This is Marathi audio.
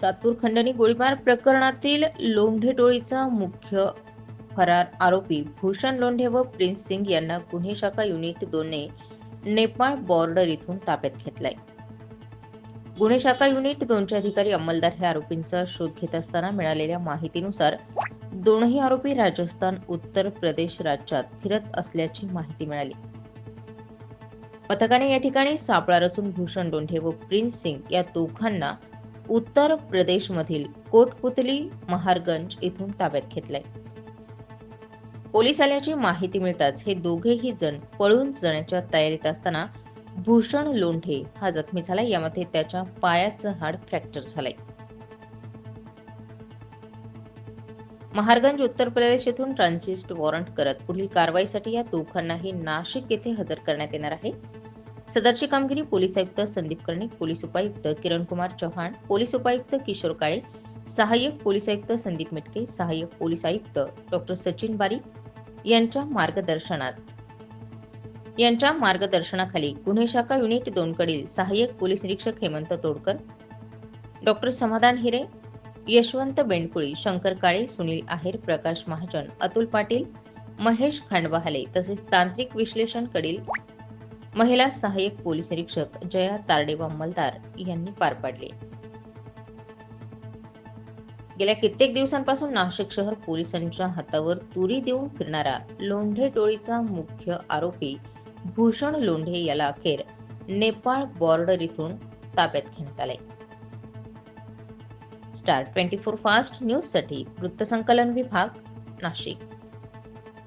सातपूर खंडणी गोळीबार प्रकरणातील लोंढे टोळीचा मुख्य फरार आरोपी भूषण लोंढे व प्रिन्स सिंग यांना गुन्हे शाखा युनिट दोनने नेपाळ बॉर्डर इथून ताब्यात घेतलाय. गुन्हे शाखा युनिट दोनचे अधिकारी अंमलदार हे आरोपींचा शोध घेत असताना मिळालेल्या माहितीनुसार दोनही आरोपी राजस्थान उत्तर प्रदेश राज्यात फिरत असल्याची माहिती मिळाली. पथकाने या ठिकाणी सापळा रचून भूषण लोंढे व प्रिन्स सिंग या दोघांना उत्तर प्रदेशमधील कोटपुतली महारगंज येथून ताब्यात घेतलाय. पोलीस आल्याची माहिती मिळताच हे दोघेही जण पळून जाण्याच्या तयारीत असताना भूषण लोंढे हा जखमी झालाय. यामध्ये त्याच्या पायाचं हाड फ्रॅक्चर झालंय. महारगंज उत्तर प्रदेश येथून ट्रान्झिस्ट वॉरंट करत पुढील कारवाईसाठी या दोघांनाही नाशिक येथे हजर करण्यात येणार आहे. सदरची कामगिरी पोलीस आयुक्त संदीप कर्णिक पोलीस उपायुक्त किरण कुमार चव्हाण पोलीस उपायुक्त किशोर काळे सहाय्यक पोलीस आयुक्त संदीप मिटके सहाय्यक पोलीस आयुक्त डॉक्टर सचिन बारी यांच्या मार्गदर्शनात. यांच्या मार्गदर्शनाखाली गुन्हे शाखा युनिट दोनकडील सहाय्यक पोलीस निरीक्षक हेमंत तोडकर डॉक्टर समाधान हिरे यशवंत बेंडकुळी शंकर काळे सुनील आहेर प्रकाश महाजन अतुल पाटील महेश खांडवाहाले तसेच तांत्रिक विश्लेषण कडील महिला सहाय्यक पोलीस निरीक्षक जया तारडेवा मलदार यांनी पार पाडले. गेल्या कित्येक दिवसांपासून नाशिक शहर पोलिसांच्या हातावर तुरी देऊन फिरणारा लोंढे टोळीचा मुख्य आरोपी भूषण लोंढे याला अखेर नेपाळ बॉर्डर इथून ताब्यात घेण्यात आले स्टार ट्वेंटी फोर फास्ट न्यूजसाठी वृत्तसंकलन विभाग नाशिक.